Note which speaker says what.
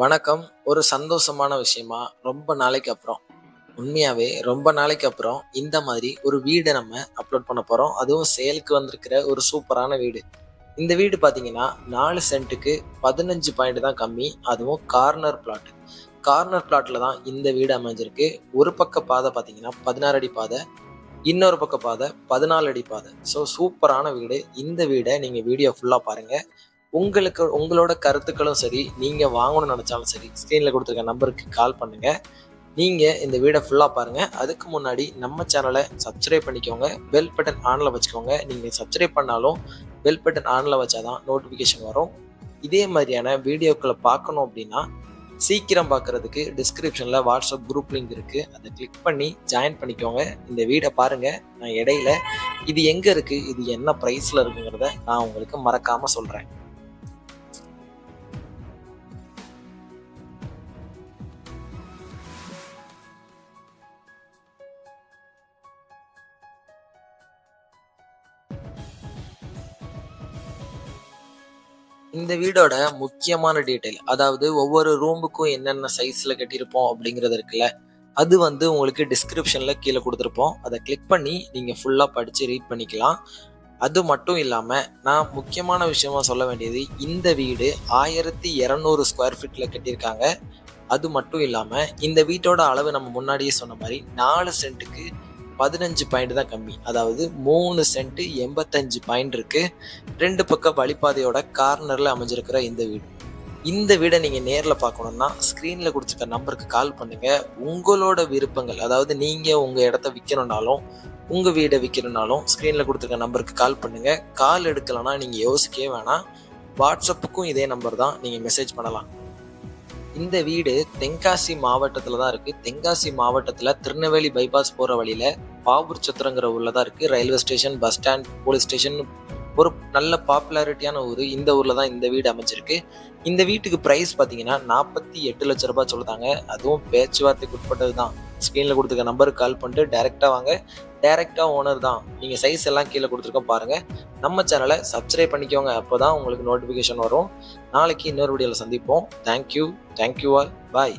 Speaker 1: வணக்கம். ஒரு சந்தோஷமான விஷயமா ரொம்ப நாளைக்கு அப்புறம். உண்மையாவே ரொம்ப நாளைக்கு அப்புறம் இந்த மாதிரி ஒரு வீடை நம்ம அப்லோட் பண்ண போறோம். அதுவும் சேலுக்கு வந்திருக்கிற ஒரு சூப்பரான வீடு. இந்த வீடு பாத்தீங்கன்னா நாலு சென்ட்டுக்கு பதினஞ்சு பாயிண்ட் தான் கம்மி. அதுவும் கார்னர் பிளாட் கார்னர் பிளாட்ல தான் இந்த வீடு அமைஞ்சிருக்கு. ஒரு பக்க பாதை பாத்தீங்கன்னா பதினாறு அடி பாதை. இன்னொரு பக்க பாதை பதினாலு அடி பாதை. ஸோ சூப்பரான வீடு. இந்த வீடை நீங்கள் வீடியோ ஃபுல்லாக பாருங்கள் உங்களுக்கு உங்களோட கருத்துக்களும் சரி நீங்கள் வாங்கணும்னு நினச்சாலும் சரி ஸ்க்ரீனில் கொடுத்துருக்க நம்பருக்கு கால் பண்ணுங்கள் நீங்கள் இந்த வீடை ஃபுல்லாக பாருங்கள் அதுக்கு முன்னாடி நம்ம சேனலை சப்ஸ்கிரைப் பண்ணிக்கோங்க. பெல் பட்டன் ஆனில் வச்சுக்கோங்க. நீங்கள் சப்ஸ்கிரைப் பண்ணாலும் பெல் பட்டன் ஆன்ல வச்சாதான் நோட்டிஃபிகேஷன் வரும். இதே மாதிரியான வீடியோக்களை பார்க்கணும் அப்படின்னா சீக்கிரம் பார்க்குறதுக்கு டிஸ்கிரிப்ஷனில் வாட்ஸ்அப் குரூப் லிங்க் இருக்குது அதை கிளிக் பண்ணி ஜாயின் பண்ணிக்கோங்க. இந்த வீடை பாருங்கள் நான் இடையில இது எங்கே இருக்குது இது என்ன ப்ரைஸில் இருக்குங்கிறத நான் உங்களுக்கு மறக்காமல் சொல்கிறேன் இந்த வீடோட முக்கியமான டீட்டெயில் அதாவது ஒவ்வொரு ரூமுக்கும் என்னென்ன சைஸில் கட்டியிருப்போம் அப்படிங்கிறது இருக்குல்ல அது வந்து உங்களுக்கு டிஸ்கிரிப்ஷனில் கீழே கொடுத்துருப்போம். அதை கிளிக் பண்ணி நீங்கள் ஃபுல்லாக படித்து ரீட் பண்ணிக்கலாம். அது மட்டும் இல்லாமல் நான் முக்கியமான விஷயமா சொல்ல வேண்டியது இந்த வீடு ஆயிரத்தி இரநூறு ஸ்கொயர் ஃபீட்டில் கட்டியிருக்காங்க. அது மட்டும் இல்லாமல் இந்த வீட்டோட அளவு நம்ம முன்னாடியே சொன்ன மாதிரி நாலு சென்ட்டுக்கு பதினஞ்சு பாயிண்ட் தான் கம்மி. அதாவது மூணு சென்ட் எண்பத்தஞ்சு பாயிண்ட் இருக்கு. ரெண்டு பக்கம் வழிபாதையோட கார்னர்ல அமைஞ்சிருக்கிற இந்த வீடு. இந்த வீடை நீங்க நேரில் பார்க்கணும்னா ஸ்க்ரீனில் கொடுத்துருக்க நம்பருக்கு கால் பண்ணுங்க. உங்களோட விருப்பங்கள் அதாவது நீங்க உங்க இடத்த விற்கணும்னாலும் உங்க வீடை விற்கணும்னாலும் ஸ்க்ரீனில் கொடுத்துருக்க நம்பருக்கு கால் பண்ணுங்க. கால் எடுக்கலைன்னா நீங்க யோசிக்கவே வேணாம். வாட்ஸ்அப்புக்கும் இதே நம்பர் தான். நீங்க மெசேஜ் பண்ணலாம். இந்த வீடு தென்காசி மாவட்டத்துல தான் இருக்கு. தென்காசி மாவட்டத்துல திருநெல்வேலி பைபாஸ் போற வழியில் பாபூர் சத்திரங்கிற ஊர்ல தான் இருக்கு. Railway station bus stand police station ஒரு நல்ல பாப்புலாரிட்டியான ஊர் இந்த ஊரில் தான் இந்த வீடு அமைஞ்சிருக்கு. இந்த வீட்டுக்கு ப்ரைஸ் பார்த்தீங்கன்னா நாற்பத்தி எட்டு லட்ச ரூபாய் சொல்லுறாங்க அதுவும் பேச்சுவார்த்தைக்கு உட்பட்டது தான். ஸ்க்ரீனில் கொடுத்துருக்க நம்பருக்கு கால் பண்ணிட்டு டேரெக்டாக வாங்க. டேரெக்டாக ஓனர் தான். நீங்கள் சைஸ் எல்லாம் கீழே கொடுத்துருக்கோம் பாருங்கள் நம்ம சேனலை சப்ஸ்கிரைப் பண்ணிக்கோங்க. அப்போ தான் உங்களுக்கு நோட்டிஃபிகேஷன் வரும். நாளைக்கு இன்னொரு வீடியோவில் சந்திப்போம். தேங்க்யூ தேங்க்யூ ஆல் பாய்